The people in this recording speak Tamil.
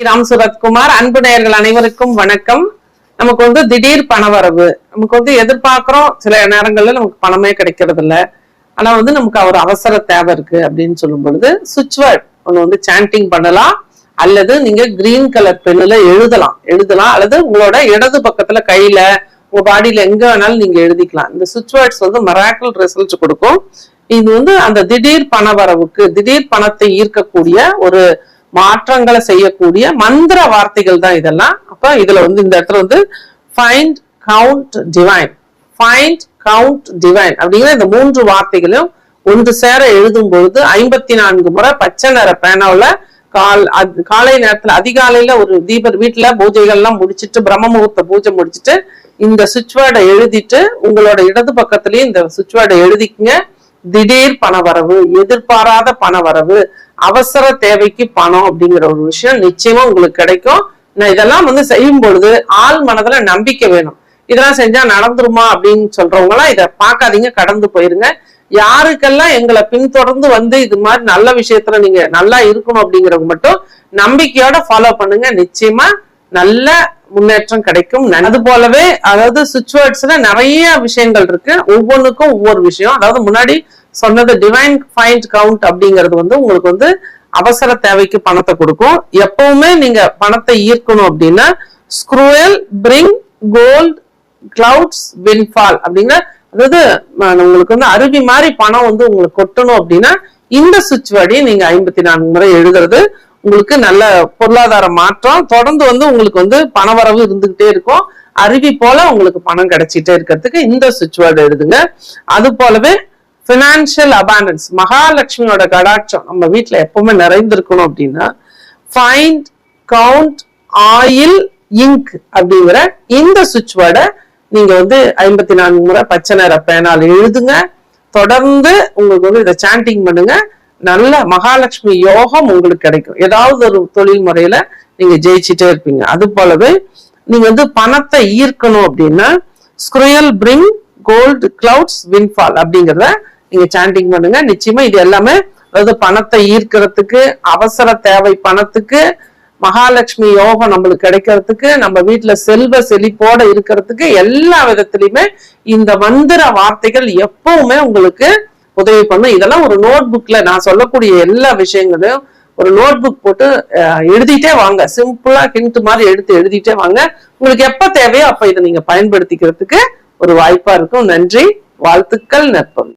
ராம் சுரத்குமார் அன்பு நேயர்கள் அனைவருக்கும் வணக்கம். நமக்கு வந்து திடீர் பணவரவு. நமக்கு வந்து எதிர்பார்க்கிறோம் சில நேரங்கள்ல நமக்கு பணமே கிடைக்கிறது இல்ல ஆனா வந்து நமக்கு ஒரு அவசர தேவை இருக்கு அப்படின்னு சொல்லும் பொழுது சுவிட்ச் வேர்ட் ஒண்ணு வந்து சாண்டிங் பண்ணலாம் அல்லது நீங்க கிரீன் கலர் பெண்ணுல எழுதலாம். எழுதலாம் அல்லது உங்களோட இடது பக்கத்துல கையில உங்க பாடியில எங்க வேணாலும் நீங்க எழுதிக்கலாம். இந்த சுவிட்ச் வேர்ட்ஸ் வந்து மராக்கல் ரிசல்ட் கொடுக்கும். இது வந்து அந்த திடீர் பணவரவுக்கு திடீர் பணத்தை ஈர்க்கக்கூடிய ஒரு மாற்றங்களை செய்யக்கூடிய மந்திர வார்த்தைகள் தான் இதெல்லாம். அப்ப இதுல வந்து இந்த இடத்துல வந்து find count divine find count divine அப்படிங்கிற இந்த மூன்று வார்த்தைகளையும் ஒன்று சேர எழுதும் பொழுது ஐம்பத்தி நான்கு முறை பச்சை நிற பேனாவில் கால் காலை நேரத்துல அதிகாலையில ஒரு தீபர் வீட்டுல பூஜைகள்லாம் முடிச்சிட்டு பிரம்ம முகூர்த்த பூஜை முடிச்சிட்டு இந்த சுவிட்ச் வேர்டை எழுதிட்டு உங்களோட இடது பக்கத்துலயும் இந்த சுவிட்ச் வேர்டை எழுதிக்குங்க. திடீர் பணவரவு எதிர்பாராத பணவரவு அவசர தேவைக்கு பணம் அப்படிங்கிற ஒரு விஷயம் நிச்சயமா உங்களுக்கு கிடைக்கும். நான் இதெல்லாம் வந்து செய்யும் பொழுது ஆள் மனதுல நம்பிக்கை வேணும். இதெல்லாம் செஞ்சா நடந்துருமா அப்படின்னு சொல்றவங்க எல்லாம் இதை பார்க்காதீங்க கடந்து போயிருங்க. யாருக்கெல்லாம் எங்களை பின்தொடர்ந்து வந்து இது மாதிரி நல்ல விஷயத்துல நீங்க நல்லா இருக்கணும் அப்படிங்கறவங்க மட்டும் நம்பிக்கையோட ஃபாலோ பண்ணுங்க. நிச்சயமா நல்ல முன்னேற்றம் கிடைக்கும். அது போலவே அதாவது சுவிட்ச்வேர்ட்ஸ்ல நிறைய விஷயங்கள் இருக்கு. ஒவ்வொன்றுக்கும் ஒவ்வொரு விஷயம். அதாவது முன்னாடி சொன்னது டிவைன் ஃபைண்ட் கவுண்ட் அப்படிங்கிறது வந்து உங்களுக்கு வந்து அவசர தேவைக்கு பணத்தை கொடுக்கும். எப்பவுமே நீங்க பணத்தை ஈர்க்கணும் அப்படின்னா ஸ்க்ரூயல் பிரிங் கோல்ட் கிளவுட்ஸ் வின்ஃபால் அப்படிங்கிற அதாவது உங்களுக்கு வந்து அருவி மாதிரி பணம் வந்து உங்களுக்கு கொட்டணும் அப்படின்னா இந்த சுவிட்ச் வழி நீங்க ஐம்பத்தி நான்கு முறை எழுதுறது உங்களுக்கு நல்ல பொருளாதார மாற்றம். தொடர்ந்து வந்து உங்களுக்கு வந்து பணவரவு இருந்துகிட்டே இருக்கும். அருவி போல உங்களுக்கு பணம் கிடைச்சிட்டே இருக்கிறதுக்கு இந்த சுவிட்ச் வேர்டு எழுதுங்க. அது போலவே ஃபினான்ஷியல் அபாண்டன்ஸ் மகாலட்சுமியோட கடாட்சம் நம்ம வீட்டில் எப்பவுமே நிறைந்திருக்கணும் அப்படின்னா ஃபைண்ட் கவுண்ட் ஆயில் இங்க் அப்படிங்கிற இந்த சுவிட்ச் வேர்டை நீங்க வந்து ஐம்பத்தி நான்கு முறை பச்சை நிற பேனால் எழுதுங்க. தொடர்ந்து உங்களுக்கு வந்து இதை சாண்டிங் பண்ணுங்க. நல்ல மகாலட்சுமி யோகம் உங்களுக்கு கிடைக்கும். ஏதாவது ஒரு தொழில் முறையில நீங்க ஜெயிச்சுட்டே இருப்பீங்க. அது போலவே நீங்க வந்து பணத்தை ஈர்க்கணும் அப்படின்னா ஸ்க்ரூயல் பிரிங் கோல்டு கிளவுட்ஸ் வின்ஃபால் அப்படிங்கிறத நீங்க சாண்டிங் பண்ணுங்க. நிச்சயமா இது எல்லாமே அதாவது பணத்தை ஈர்க்கிறதுக்கு அவசர தேவை பணத்துக்கு மகாலட்சுமி யோகம் நம்மளுக்கு கிடைக்கிறதுக்கு நம்ம வீட்டுல செல்வ செழிப்போட இருக்கிறதுக்கு எல்லா விதத்திலயுமே இந்த மந்திர வார்த்தைகள் எப்பவுமே உங்களுக்கு உதவி பண்ணும். இதெல்லாம் ஒரு நோட் புக்ல நான் சொல்லக்கூடிய எல்லா விஷயங்களையும் ஒரு நோட் புக் போட்டு எழுதிட்டே வாங்க. சிம்பிளா ஹிண்ட் மாதிரி எடுத்து எழுதிட்டே வாங்க. உங்களுக்கு எப்ப தேவையோ அப்ப இதை நீங்க பயன்படுத்திக்கிறதுக்கு ஒரு வாய்ப்பா இருக்கும். நன்றி. வாழ்த்துக்கள் நற்பம்